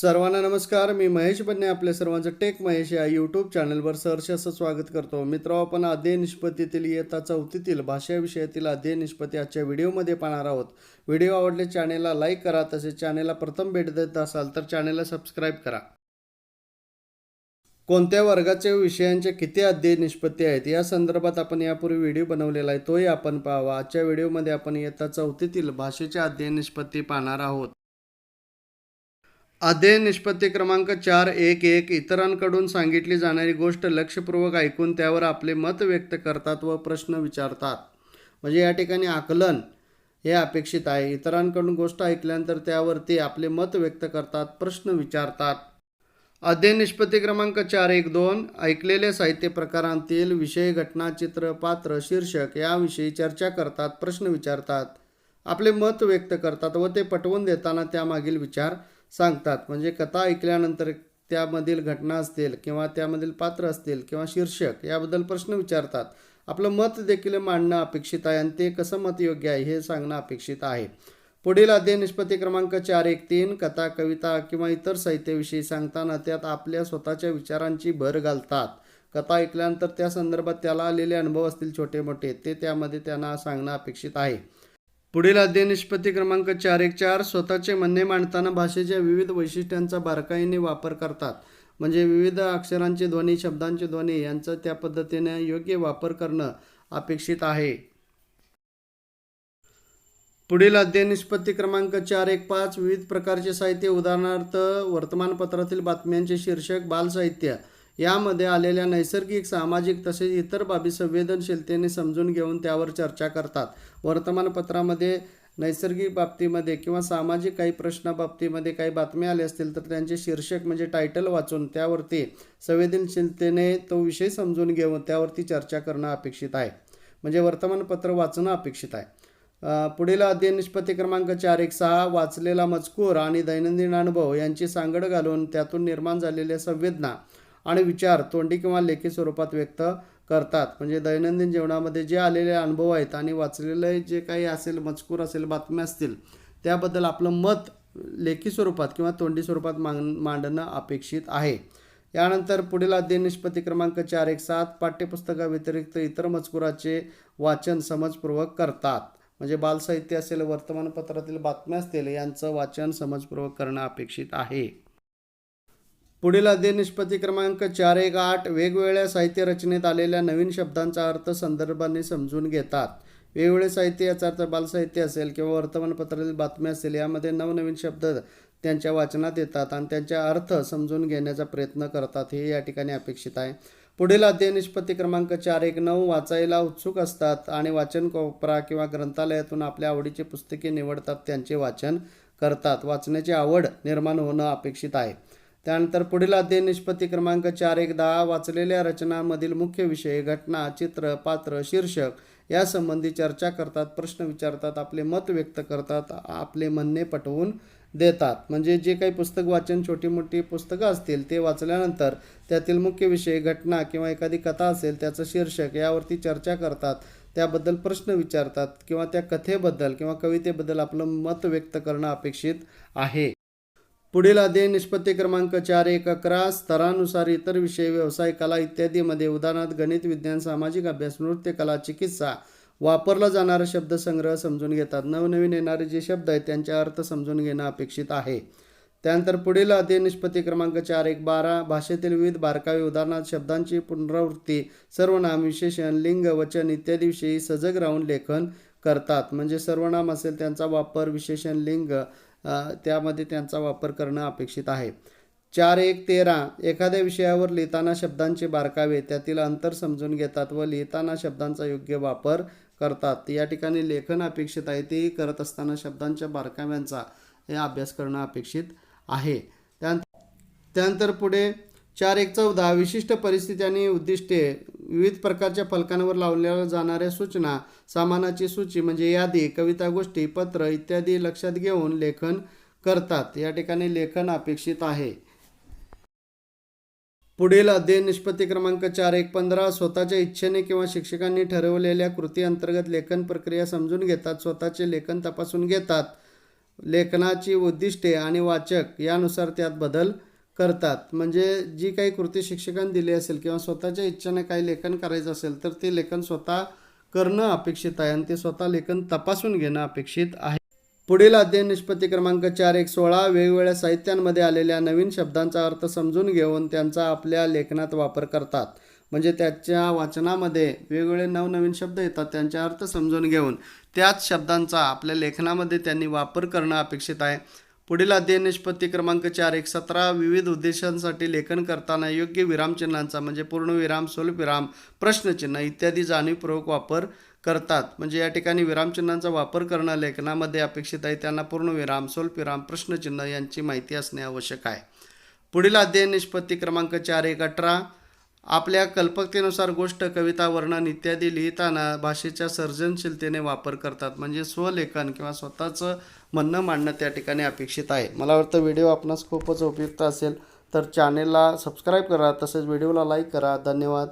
सर्वांना नमस्कार. मी महेश बन्ने आपल्या सर्वांचं टेक महेश या यूट्यूब चॅनलवर सहर्ष असं स्वागत करतो. मित्र आपण अध्ययन निष्पत्तीतील इयत्ता चौथीतील भाषा विषयातील अध्ययन निष्पत्ती आजच्या व्हिडिओमध्ये पाहणार आहोत. व्हिडिओ आवडले चॅनेलला लाईक करा तसेच चॅनेलला प्रथम भेट देत असाल तर चॅनेलला सबस्क्राईब करा. कोणत्या वर्गाच्या विषयांचे किती अध्यय निष्पत्ती आहेत या संदर्भात आपण यापूर्वी व्हिडिओ बनवलेला आहे तोही आपण पाहावा. आजच्या व्हिडिओमध्ये आपण इयत्ता चौथीतील भाषेच्या अध्ययन निष्पत्ती पाहणार आहोत. अध्ययन निष्पत्ती क्रमांक चार एक एक इतरांकडून सांगितली जाणारी गोष्ट लक्षपूर्वक ऐकून त्यावर आपले मत व्यक्त करतात व प्रश्न विचारतात. म्हणजे या ठिकाणी आकलन हे अपेक्षित आहे. इतरांकडून गोष्ट ऐकल्यानंतर त्यावरती आपले मत व्यक्त करतात प्रश्न विचारतात. अध्ययन निष्पत्ती क्रमांक चार एक दोन ऐकलेल्या साहित्य प्रकारांतील विषय घटना चित्र पात्र शीर्षक याविषयी चर्चा करतात प्रश्न विचारतात. आपले मत व्यक्त करतात व ते पटवून देताना त्यामागील विचार सांगतात. म्हणजे कथा ऐकल्यानंतर त्यामधील घटना असतील किंवा त्यामधील पात्र असतील किंवा शीर्षक याबद्दल प्रश्न विचारतात. आपलं मत देखील मांडणं अपेक्षित आहे आणि ते कसं मत योग्य आहे हे सांगणं अपेक्षित आहे. पुढील अध्ययन निष्पत्ती क्रमांक चार एक तीन कथा कविता किंवा इतर साहित्याविषयी सांगताना त्यात आपल्या स्वतःच्या विचारांची भर घालतात. कथा ऐकल्यानंतर त्या संदर्भात त्याला आलेले अनुभव असतील छोटे मोठे ते त्यामध्ये त्यांना सांगणं अपेक्षित आहे. पुढील अध्ययन निष्पत्ती क्रमांक चार एक चार स्वतःचे म्हणणे मांडताना भाषेच्या विविध वैशिष्ट्यांचा बारकाईने वापर करतात. म्हणजे विविध अक्षरांचे ध्वनी शब्दांचे ध्वनी यांचा त्या पद्धतीने योग्य वापर करणं अपेक्षित आहे. पुढील अध्ययन निष्पत्ती क्रमांक चार एक पाच विविध प्रकारचे साहित्य उदाहरणार्थ वर्तमानपत्रातील बातम्यांचे शीर्षक बालसाहित्य. यामध्ये आलेल्या नैसर्गिक सामाजिक तसेच इतर बाबी संवेदनशीलतेने समजून घेऊन त्यावर चर्चा करतात. वर्तमानपत्रामध्ये नैसर्गिक बाबतीमध्ये किंवा सामाजिक काही प्रश्नाबाबतीमध्ये काही बातम्या आल्या असतील तर त्यांचे शीर्षक म्हणजे टायटल वाचून त्यावरती संवेदनशीलतेने तो विषय समजून घेऊन त्यावरती चर्चा करणं अपेक्षित आहे. म्हणजे वर्तमानपत्र वाचणं अपेक्षित आहे. पुढील अध्ययन निष्पत्ती क्रमांक चार एक सहा वाचलेला मजकूर आणि दैनंदिन अनुभव यांची सांगड घालून त्यातून निर्माण झालेल्या संवेदना. आणि विचार तोंडी किंवा लेखी स्वरूपात व्यक्त करतात. म्हणजे दैनंदिन जीवनामध्ये जे आलेले अनुभव आहेत आणि वाचलेले जे काही असेल मजकूर असेल बातम्या असतील त्याबद्दल आपलं मत लेखी स्वरूपात किंवा तोंडी स्वरूपात मांड मांडणं अपेक्षित आहे. यानंतर पुढील अध्ययन निष्पत्ती क्रमांक चार एक सात पाठ्यपुस्तकाव्यतिरिक्त इतर मजकुराचे वाचन समजपूर्वक करतात. म्हणजे बालसाहित्य असेल वर्तमानपत्रातील बातम्या असतील यांचं वाचन समजपूर्वक करणं अपेक्षित आहे. पुढील अध्ययनिष्पत्ती क्रमांक चार एक आठ वेगवेगळ्या साहित्य रचनेत आलेल्या नवीन शब्दांचा अर्थ संदर्भाने समजून घेतात. वेगवेगळे साहित्य याचा अर्थ बालसाहित्य असेल किंवा वर्तमानपत्रातील बातम्या असेल यामध्ये नवनवीन शब्द त्यांच्या वाचनात येतात आणि त्यांचा अर्थ समजून घेण्याचा प्रयत्न करतात. हे या ठिकाणी अपेक्षित आहे. पुढील अध्ययनिष्पत्ती क्रमांक चार एक नऊ वाचायला उत्सुक असतात आणि वाचन कोपरा किंवा ग्रंथालयातून आपल्या आवडीची पुस्तके निवडतात त्यांचे वाचन करतात. वाचण्याची आवड निर्माण होणं अपेक्षित आहे. त्यानंतर पुढील अध्ययन निष्पत्ती क्रमांक चार एक दहा वाचलेल्या रचनांमधील मुख्य विषय घटना चित्र पात्र शीर्षक यासंबंधी चर्चा करतात प्रश्न विचारतात आपले मत व्यक्त करतात आपले म्हणणे पटवून देतात. म्हणजे जे काही पुस्तक वाचन छोटी मोठी पुस्तकं असतील ते वाचल्यानंतर त्यातील मुख्य विषय घटना किंवा एखादी कथा असेल त्याचं शीर्षक यावरती चर्चा करतात. त्याबद्दल प्रश्न विचारतात किंवा त्या कथेबद्दल किंवा कवितेबद्दल आपलं मत व्यक्त करणं अपेक्षित आहे. पुढील अध्ययन निष्पत्ती क्रमांक चार एक अकरा स्तरानुसार इतर विषय व्यवसाय कला इत्यादीमध्ये उदाहरणार्थ गणित विज्ञान सामाजिक अभ्यास नृत्य कला चिकित्सा वापरला जाणारा शब्दसंग्रह समजून घेतात. नवनवीन येणारे जे शब्द आहेत त्यांचा अर्थ समजून घेणं अपेक्षित आहे. त्यानंतर पुढील अध्ययन निष्पत्ती क्रमांक चार एक बारा भाषेतील विविध बारकावे उदाहरणार्थ शब्दांची पुनरावृत्ती सर्वनाम विशेषण लिंग वचन इत्यादीविषयी सजग राहून लेखन करतात. म्हणजे सर्वनाम असेल त्यांचा वापर विशेषण लिंग त्यामध्ये त्यांचा वापर करणं अपेक्षित आहे. चार एक तेरा एखाद्या विषयावर लिहिताना शब्दांचे बारकावे त्यातील अंतर समजून घेतात व लिहिताना शब्दांचा योग्य वापर करतात. या ठिकाणी लेखन अपेक्षित आहे ते करत असताना शब्दांच्या बारकाव्यांचा हे अभ्यास करणं अपेक्षित आहे. त्यानंतर पुढे चार एक चौदा विशिष्ट परिस्थिती आणि उद्दिष्टे विविध प्रकारच्या फलकांवर लावल्या जाणाऱ्या सूचना सामानाची सूची म्हणजे यादी कविता गोष्टी पत्र इत्यादी लक्षात घेऊन लेखन करतात. या ठिकाणी लेखन अपेक्षित आहे. पुढील अध्ययन निष्पत्ती क्रमांक चार एक पंधरा स्वतःच्या इच्छेने किंवा शिक्षकांनी ठरवलेल्या कृती अंतर्गत लेखन प्रक्रिया समजून घेतात स्वतःचे लेखन तपासून घेतात. लेखनाची उद्दिष्टे आणि वाचक यानुसार त्यात बदल करतात. म्हणजे जी काही कृती शिक्षकांनी दिली असेल किंवा स्वतःच्या इच्छेने काही लेखन करायचं असेल तर ते लेखन स्वतः करणं अपेक्षित आहे आणि ते स्वतः लेखन तपासून घेणं अपेक्षित आहे. पुढील अध्ययन निष्पत्ती क्रमांक चार एक सोळा वेगवेगळ्या साहित्यांमध्ये आलेल्या नवीन शब्दांचा अर्थ समजून घेऊन त्यांचा आपल्या लेखनात वापर करतात. म्हणजे त्याच्या वाचनामध्ये वेगवेगळे नवनवीन शब्द येतात त्यांचे अर्थ समजून घेऊन त्याच शब्दांचा आपल्या लेखनामध्ये त्यांनी वापर करणं अपेक्षित आहे. पुढील अध्ययन निष्पत्ती क्रमांक चार एक सतरा विविध उद्देशांसाठी लेखन करताना योग्य विरामचिन्हांचा म्हणजे पूर्णविराम स्वल्पविराम प्रश्नचिन्ह इत्यादी जाणीवपूर्वक वापर करतात. म्हणजे या ठिकाणी विरामचिन्हांचा वापर करणं लेखनामध्ये अपेक्षित आहे. त्यांना पूर्णविराम स्वल्पविराम प्रश्नचिन्ह यांची माहिती असणे आवश्यक आहे. पुढील अध्ययन निष्पत्ती क्रमांक चार एक अठरा आपल्या कल्पकतेनुसार गोष्ट कविता वर्णन इत्यादी लिहिताना भाषेच्या सर्जनशीलतेने वापर करतात. म्हणजे स्वलेखन किंवा स्वतःचं म्हणणं मांडणं त्या ठिकाणी अपेक्षित आहे. मला वाटतं व्हिडिओ आपणास खूपच उपयुक्त असेल. तर चॅनेलला सबस्क्राईब करा तसेच व्हिडिओला लाईक करा. धन्यवाद.